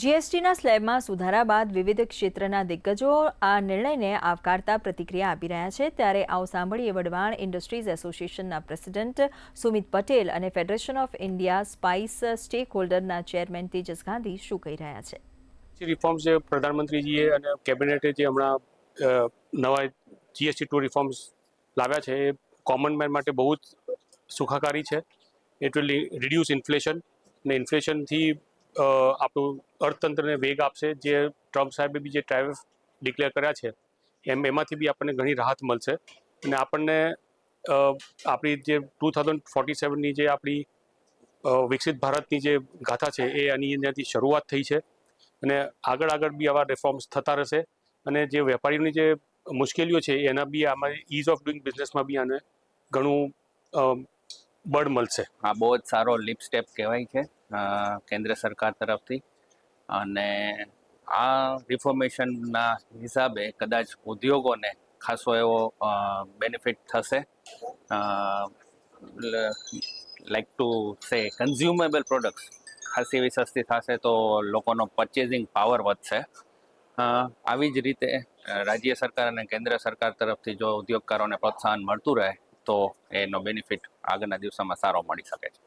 જીએસટીના સ્લેબમાં સુધારા બાદ વિવિધ ક્ષેત્રના દિગ્ગજો આ નિર્ણયને આવકારતા પ્રતિક્રિયા આપી રહ્યા છે. ત્યારે આવો સાંભળીએ વઢવાણ ઇન્ડસ્ટ્રીઝ એસોસિએશનના પ્રેસિડેન્ટ સુમિત પટેલ અને ફેડરેશન ઓફ ઇન્ડિયા સ્પાઇસ સ્ટેક હોલ્ડરના ચેરમેન તેજસ ગાંધી શું કહી રહ્યા છે? રિફોર્મ્સ જે પ્રધાનમંત્રીજીએ અને કેબિનેટે જે હમણાં નવા જીએસટી ટુ રિફોર્મ્સ લાવ્યા છે, એ કોમન મેન માટે બહુ જ સુખાકારી છે. ઇટ વિલ રિડ્યુસ ઇન્ફ્લેશન અને ઇન્ફ્લેશનથી આપણું અર્થતંત્રને વેગ આપશે. જે ટ્રમ્પ સાહેબે બી જે ટાઈફ ડિક્લેર કર્યા છે, એમ એમાંથી બી આપણને ઘણી રાહત મળશે. અને આપણને આપણી જે ટુ થાઉઝન્ડ ફોર્ટી સેવનની જે આપણી વિકસિત ભારતની જે ગાથા છે, એ આની અંદરથી શરૂઆત થઈ છે. અને આગળ આગળ બી આવા રિફોર્મ્સ થતા રહેશે. અને જે વેપારીઓની જે મુશ્કેલીઓ છે, એના બી આમાં ઇઝ ઓફ ડુઈંગ બિઝનેસમાં બી આને ઘણું બળ મળશે. આ બહુ જ સારો લિપ સ્ટેપ કહેવાય છે. કેન્દ્ર સરકાર તરફથી. અને આ રિફોર્મેશનના હિસાબે કદાચ ઉદ્યોગોને ખાસો એવો બેનિફિટ થશે. લાઈક ટુ સે કન્ઝ્યુમેબલ પ્રોડક્ટ્સ ખાસી એવી સસ્તી થશે તો લોકોનો પરચેઝિંગ પાવર વધશે. આવી જ રીતે રાજ્ય સરકાર અને કેન્દ્ર સરકાર તરફથી જો ઉદ્યોગકારોને પ્રોત્સાહન મળતું રહે, તો એનો બેનિફિટ આગળના દિવસોમાં સારો મળી શકે છે.